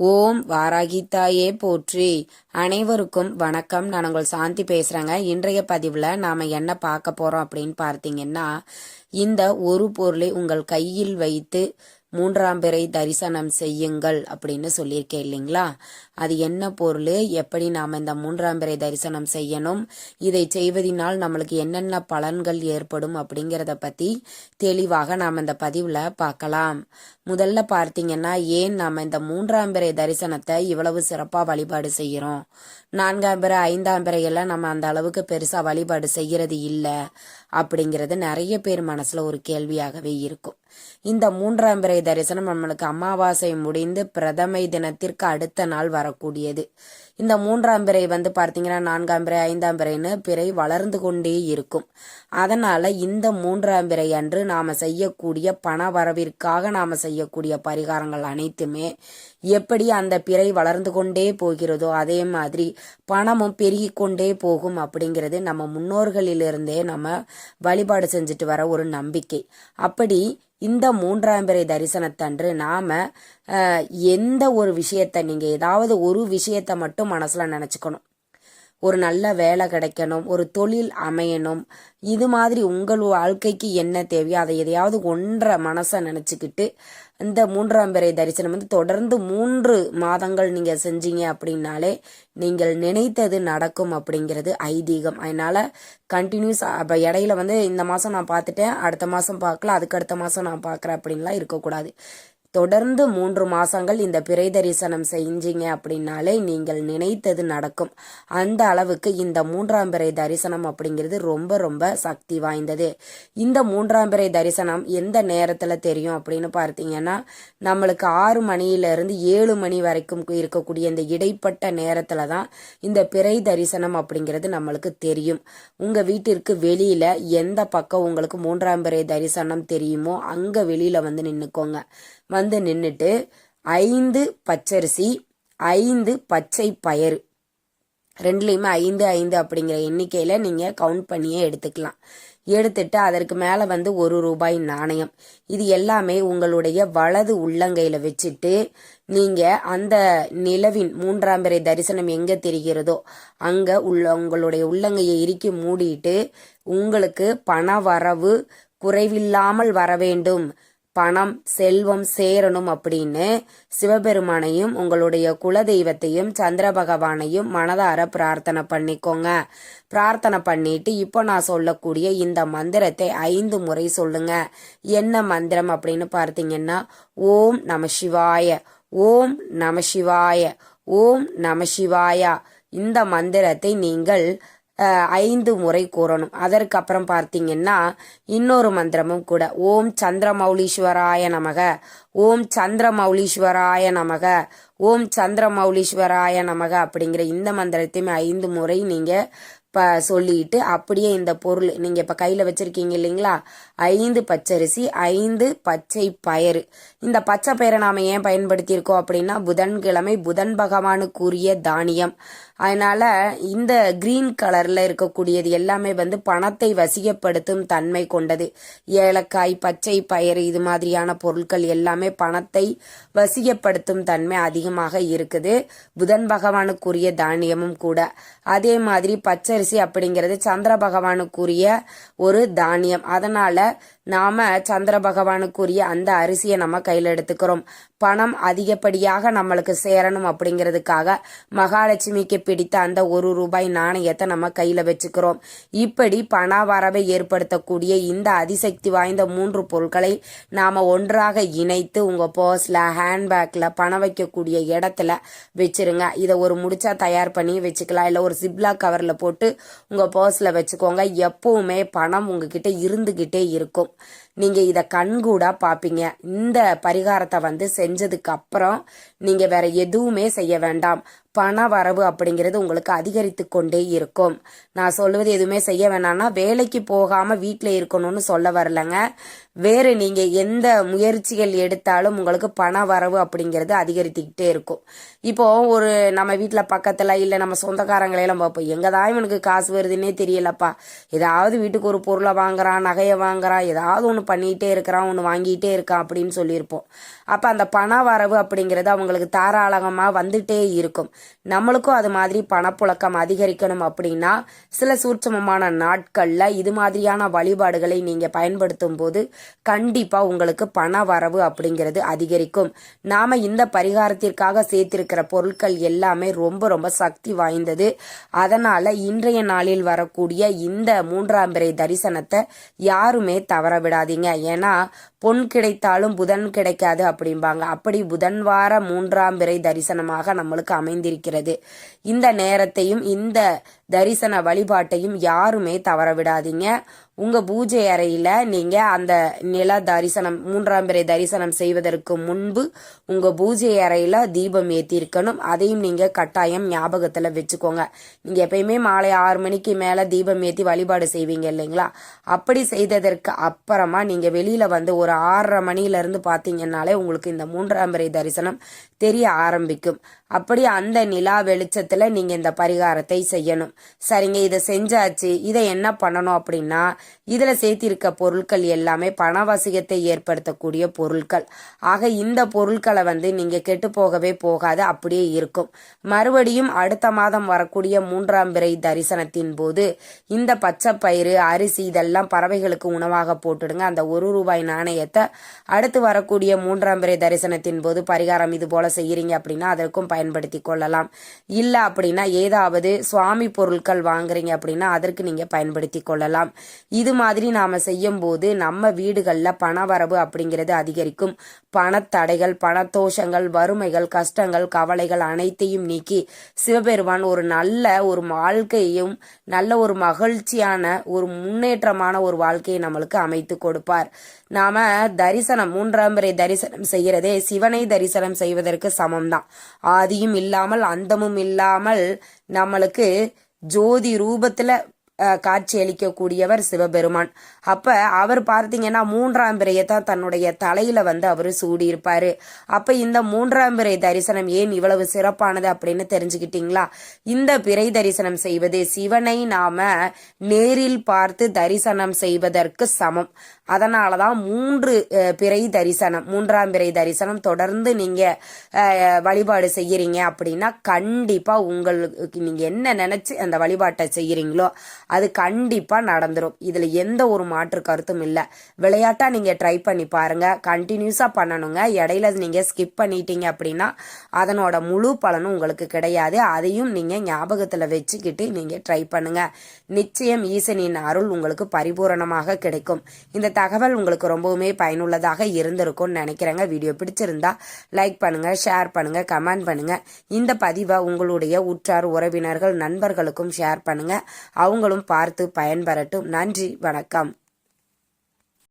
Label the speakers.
Speaker 1: ஓம் வாராகித்தாயே போற்றி. அனைவருக்கும் வணக்கம். நான் உங்கள் சாந்தி பேசுறேங்க. இன்றைய பதிவுல நாம என்ன பார்க்க போறோம் அப்படின்னு பார்த்தீங்கன்னா இந்த ஒரு பொருளை உங்கள் கையில் வைத்து மூன்றாம் பிறை தரிசனம் செய்யுங்கள் அப்படின்னு சொல்லியிருக்கேன் இல்லைங்களா? அது என்ன பொருள்? எப்படி நாம் இந்த மூன்றாம் பிறை தரிசனம் செய்யணும்? இதை செய்வதனால் நம்மளுக்கு என்னென்ன பலன்கள் ஏற்படும் அப்படிங்கிறத பற்றி தெளிவாக நாம் இந்த பதிவில் பார்க்கலாம். முதல்ல பார்த்தீங்கன்னா ஏன் நாம் இந்த மூன்றாம் பிறை தரிசனத்தை இவ்வளவு சிறப்பாக வழிபாடு செய்கிறோம் நான்காம் பிறை ஐந்தாம் பிறையெல்லாம் நம்ம அந்த அளவுக்கு பெருசாக வழிபாடு செய்கிறது இல்லை அப்படிங்கிறது நிறைய பேர் மனசில் ஒரு கேள்வியாகவே இருக்கும். இந்த மூன்றாம் பிறை தரிசனம் நம்மளுக்கு அமாவாசை முடிந்து பிரதமை தினத்திற்கு அடுத்த நாள் வரக்கூடியது. இந்த மூன்றாம் பிறை வந்து பார்த்தீங்கன்னா நான்காம் பிறை ஐந்தாம் பிறைன்னு பிறை வளர்ந்து கொண்டே இருக்கும். அதனால இந்த மூன்றாம் பிறை அன்று நாம செய்யக்கூடிய பண வரவிற்காக நாம செய்யக்கூடிய பரிகாரங்கள் அனைத்துமே எப்படி அந்த பிறை வளர்ந்து கொண்டே போகிறதோ அதே மாதிரி பணமும் பெருகி கொண்டே போகும் அப்படிங்கிறது நம்ம முன்னோர்களிலிருந்தே நம்ம வழிபாடு செஞ்சுட்டு வர ஒரு நம்பிக்கை. அப்படி இந்த மூன்றாம் பிறை தரிசனத்தன்று நாம எந்த ஒரு விஷயத்த நீங்க ஏதாவது ஒரு விஷயத்த மட்டும் மனசுல நினைச்சுக்கணும். ஒரு நல்ல வேலை கிடைக்கணும் ஒரு தொழில் அமையணும். இது மாதிரி உங்கள் வாழ்க்கைக்கு என்ன தேவையோ அதை எதையாவது ஒன்றை மனசை நினச்சிக்கிட்டு இந்த மூன்றாம் பிறை தரிசனம் வந்து தொடர்ந்து மூன்று மாதங்கள் நீங்கள் செஞ்சீங்க அப்படின்னாலே நீங்கள் நினைத்தது நடக்கும் அப்படிங்கிறது ஐதீகம். அதனால் கண்டினியூஸ் அப்போ இடையில வந்து இந்த மாதம் நான் பார்த்துட்டேன் அடுத்த மாதம் பார்க்கல அதுக்கு அடுத்த மாதம் நான் பார்க்குறேன் அப்படின்லாம் இருக்கக்கூடாது. தொடர்ந்து மூன்று மாசங்கள் இந்த பிறை தரிசனம் செஞ்சீங்க அப்படின்னாலே நீங்கள் நினைத்தது நடக்கும். அந்த அளவுக்கு இந்த மூன்றாம் பிறை தரிசனம் அப்படிங்கிறது ரொம்ப ரொம்ப சக்தி வாய்ந்தது. இந்த மூன்றாம் பிறை தரிசனம் எந்த நேரத்தில் தெரியும் அப்படின்னு பார்த்தீங்கன்னா நம்மளுக்கு ஆறு மணியிலிருந்து ஏழு மணி வரைக்கும் இருக்கக்கூடிய இந்த இடைப்பட்ட நேரத்தில் தான் இந்த பிறை தரிசனம் அப்படிங்கிறது நம்மளுக்கு தெரியும். உங்கள் வீட்டிற்கு வெளியில் எந்த பக்கம் உங்களுக்கு மூன்றாம் பிறை தரிசனம் தெரியுமோ அங்கே வெளியில் வந்து நின்றுக்கோங்க வந்து வந்து நின்றுட்டு ஐந்து பச்சரிசி ஐந்து பச்சை பயறு. ரெண்டுலேயுமே ஐந்து ஐந்து அப்படிங்கிற எண்ணிக்கையில் நீங்கள் கவுண்ட் பண்ணியே எடுத்துக்கலாம். எடுத்துட்டு அதற்கு மேலே வந்து ஒரு ரூபாய் நாணயம். இது எல்லாமே உங்களுடைய வலது உள்ளங்கையில் வச்சுட்டு நீங்கள் அந்த நிலவின் மூன்றாம் பிறை தரிசனம் எங்கே தெரிகிறதோ அங்கே உள்ள உங்களுடைய உள்ளங்கையை இறுக்கி மூடிட்டு உங்களுக்கு பண வரவு குறைவில்லாமல் வர வேண்டும். பணம் செல்வம் சேரணும் அப்படின்னு சிவபெருமானையும் உங்களுடைய குலதெய்வத்தையும் சந்திர பகவானையும் மனதார பிரார்த்தனை பண்ணிக்கோங்க. பிரார்த்தனை பண்ணிட்டு இப்போ நான் சொல்லக்கூடிய இந்த மந்திரத்தை ஐந்து முறை சொல்லுங்க. என்ன மந்திரம் அப்படின்னு பார்த்தீங்கன்னா ஓம் நம சிவாய ஓம் நம சிவாய ஓம் நம சிவாயா. இந்த மந்திரத்தை நீங்கள் ஐந்து முறை கூறணும். அதற்கப்புறம் பார்த்தீங்கன்னா இன்னொரு மந்திரமும் கூட. ஓம் சந்திரமௌலீஸ்வராய நமக. ஓம் சந்திரமௌலீஸ்வராய நமக. ஓம் சந்திரமௌலீஸ்வராய நமக அப்படிங்கிற இந்த மந்திரத்தையுமே ஐந்து முறை நீங்கள் ப சொல்லிட்டு அப்படியே இந்த பொருள் நீங்கள் இப்போ கையில் வச்சுருக்கீங்க இல்லைங்களா? ஐந்து பச்சரிசி ஐந்து பச்சை பயறு. இந்த பச்சை பயிரை நாம் ஏன் பயன்படுத்தியிருக்கோம் அப்படின்னா புதன்கிழமை புதன் பகவானுக்குரிய தானியம். அதனால இந்த கிரீன் கலர்ல இருக்கக்கூடியது எல்லாமே வந்து பணத்தை வசியப்படுத்தும் தன்மை கொண்டது. ஏலக்காய் பச்சை பயிறு இது மாதிரியான பொருட்கள் எல்லாமே பணத்தை வசியப்படுத்தும் தன்மை அதிகமாக இருக்குது. புதன் பகவானுக்குரிய தானியமும் கூட. அதே மாதிரி பச்சரிசி அப்படிங்கிறது சந்திர பகவானுக்குரிய ஒரு தானியம். அதனால நாம சந்திர பகவானுக்குரிய அந்த அரிசியை நம்ம கையில் எடுத்துக்கிறோம். பணம் அதிகப்படியாக நம்மளுக்கு சேரணும் அப்படிங்கிறதுக்காக மகாலட்சுமிக்கு பிடித்த அந்த ஒரு ரூபாய் நாணயத்தை நம்ம கையில் வச்சுக்கிறோம். இப்படி பண வரவை ஏற்படுத்தக்கூடிய இந்த அதிசக்தி வாய்ந்த மூன்று பொருட்களை நாம் ஒன்றாக இணைத்து உங்கள் பர்ஸில் ஹேண்ட்பேக்கில் பணம் வைக்கக்கூடிய இடத்துல வச்சிருங்க. இதை ஒரு முடிச்சா தயார் பண்ணி வச்சுக்கலாம். இல்லை ஒரு சிப்லா கவரில் போட்டு உங்கள் பர்ஸில் வச்சுக்கோங்க. எப்பவுமே பணம் உங்ககிட்ட இருந்துக்கிட்டே இருக்கும். நீங்கள் இதை கண்கூடா பார்ப்பீங்க இந்த பரிகாரத்தை வந்து செஞ்சதுக்கு அப்புறம் நீங்கள் வேற எதுவுமே செய்ய வேண்டாம். பண வரவு அப்படிங்கிறது உங்களுக்கு அதிகரித்து கொண்டே இருக்கும். நான் சொல்லுவது எதுவுமே செய்ய வேணாம்னா வேலைக்கு போகாமல் வீட்டில் இருக்கணும்னு சொல்ல வரலங்க. வேறு நீங்கள் எந்த முயற்சிகள் எடுத்தாலும் உங்களுக்கு பண வரவு அப்படிங்கிறது அதிகரித்துக்கிட்டே இருக்கும். இப்போது ஒரு நம்ம வீட்டில் பக்கத்தில் இல்லை நம்ம சொந்தக்காரங்களையெல்லாம் பார்ப்போம். எங்கே தான் இவனுக்கு காசு வருதுன்னே தெரியலப்பா. ஏதாவது வீட்டுக்கு ஒரு பொருளை வாங்குறான் நகையை வாங்குறான் ஏதாவது ஒன்று பண்ணிகிட்டே இருக்கிறான் ஒன்று வாங்கிட்டே இருக்கான் அப்படின்னு சொல்லியிருப்போம். அப்போ அந்த பண வரவு அப்படிங்கிறது அவங்களுக்கு தாராளமாக வந்துட்டே இருக்கும். நம்மளுக்கும் அது மாதிரி பணப்புழக்கம் அதிகரிக்கணும் அப்படின்னா சில சூட்சமமான நாட்களில் இது மாதிரியான வழிபாடுகளை நீங்கள் பயன்படுத்தும் போது கண்டிப்பாக உங்களுக்கு பண வரவு அப்படிங்கிறது அதிகரிக்கும். நாம் இந்த பரிகாரத்திற்காக சேர்த்திருக்கிற பொருட்கள் எல்லாமே ரொம்ப ரொம்ப சக்தி வாய்ந்தது. அதனால் இன்றைய நாளில் வரக்கூடிய இந்த மூன்றாம் பிறை தரிசனத்தை யாருமே தவற விடாதீங்க. ஏன்னா பொன் கிடைத்தாலும் புதன் கிடைக்காது அப்படிம்பாங்க. அப்படி புதன் வார மூன்றாம் பிறை தரிசனமாக நம்மளுக்கு இருக்கிறது இந்த நேரத்தையும் இந்த தரிசன வழிபாட்டையும் யாருமே தவற விடாதீங்க உங்க பூஜை அறையில நீங்க அந்த நில தரிசனம் மூன்றாம் பிறை தரிசனம் செய்வதற்கு முன்பு உங்க பூஜை அறையில தீபம் ஏத்திருக்கணும் அதையும் நீங்க கட்டாயம் ஞாபகத்துல வச்சுக்கோங்க. நீங்க எப்பயுமே மாலை ஆறு மணிக்கு மேல தீபம் ஏத்தி வழிபாடு செய்வீங்க இல்லைங்களா? அப்படி செய்ததற்கு அப்புறமா நீங்க வெளியில வந்து ஒரு ஆறரை மணில இருந்து பாத்தீங்கன்னாலே உங்களுக்கு இந்த மூன்றாம் பிறை தரிசனம் தெரிய ஆரம்பிக்கும். அப்படி அந்த நிலா வெளிச்சத்துல நீங்க இந்த பரிகாரத்தை செய்யணும். சரிங்க இதை செஞ்சாச்சு இதை என்ன பண்ணணும் அப்படின்னா இதில் சேர்த்திருக்க பொருட்கள் எல்லாமே பணவசியத்தை ஏற்படுத்தக்கூடிய பொருட்கள். ஆக இந்த பொருட்களை வந்து நீங்கள் கெட்டு போகவே போகாது அப்படியே இருக்கும். மறுபடியும் அடுத்த மாதம் வரக்கூடிய மூன்றாம் பிறை தரிசனத்தின் போது இந்த பச்சை பயிறு அரிசி இதெல்லாம் பறவைகளுக்கு உணவாக போட்டுடுங்க. அந்த ஒரு ரூபாய் நாணயத்தை அடுத்து வரக்கூடிய மூன்றாம் பிறை தரிசனத்தின் போது பரிகாரம் இது போல செய்யறீங்க அப்படின்னா அதற்கும் பயன்படுத்தி கொள்ளலாம். இல்லை அப்படின்னா ஏதாவது சுவாமி பொருட்கள் வாங்குறீங்க அப்படின்னா அதற்கு நீங்கள் பயன்படுத்தி கொள்ளலாம். இது மாதிரி நாம் செய்யும் போது நம்ம வீடுகளில் பணவரவு அப்படிங்கிறது அதிகரிக்கும். பணத்தடைகள் பணத்தோஷங்கள் வறுமைகள் கஷ்டங்கள் கவலைகள் அனைத்தையும் நீக்கி சிவபெருமான் ஒரு நல்ல ஒரு வாழ்க்கையும் நல்ல ஒரு மகிழ்ச்சியான ஒரு முன்னேற்றமான ஒரு வாழ்க்கையை நம்மளுக்கு அமைத்து கொடுப்பார். நாம தரிசனம் மூன்றாம் முறை தரிசனம் செய்கிறதே சிவனை தரிசனம் செய்வதற்கு சமம்தான். ஆதியும் இல்லாமல் அந்தமும் இல்லாமல் நம்மளுக்கு ஜோதி ரூபத்துல காட்சியளிக்கக்கூடியவர் சிவபெருமான். அப்ப அவர் பார்த்தீங்கன்னா மூன்றாம் பிறையை தான் தன்னுடைய தலையில வந்து அவர் சூடியிருப்பாரு. அப்ப இந்த மூன்றாம் பிறை தரிசனம் ஏன் இவ்வளவு சிறப்பானது அப்படின்னு தெரிஞ்சுக்கிட்டீங்களா? இந்த பிறை தரிசனம் செய்வது சிவனை நாம நேரில் பார்த்து தரிசனம் செய்வதற்கு சமம். அதனாலதான் மூன்று பிறை தரிசனம் மூன்றாம் பிறை தரிசனம் தொடர்ந்து நீங்க வழிபாடு செய்யறீங்க அப்படின்னா கண்டிப்பா உங்களுக்கு நீங்க என்ன நினைச்சு அந்த வழிபாட்டை செய்யறீங்களோ அது கண்டிப்பாக நடந்துடும் இதில் எந்த ஒரு மாற்று கருத்தும் இல்லை. விளையாட்டாக நீங்கள் ட்ரை பண்ணி பாருங்கள் கண்டினியூஸாக பண்ணணுங்க. இடையில நீங்கள் ஸ்கிப் பண்ணிட்டீங்க அப்படின்னா அதனோட முழு பலனும் உங்களுக்கு கிடையாது. அதையும் நீங்கள் ஞாபகத்தில் வச்சுக்கிட்டு நீங்கள் ட்ரை பண்ணுங்கள் நிச்சயம் ஈசனின் அருள் உங்களுக்கு பரிபூரணமாக கிடைக்கும். இந்த தகவல் உங்களுக்கு ரொம்பவுமே பயனுள்ளதாக இருந்திருக்கும்னு நினைக்கிறேங்க. வீடியோ பிடிச்சிருந்தா லைக் பண்ணுங்கள் ஷேர் பண்ணுங்கள் கமெண்ட் பண்ணுங்கள் இந்த பதிவை உங்களுடைய உற்றார் உறவினர்கள் நண்பர்களுக்கும் ஷேர் பண்ணுங்கள் அவங்களும் பார்த்து பயன்பெறட்டும். நன்றி வணக்கம்.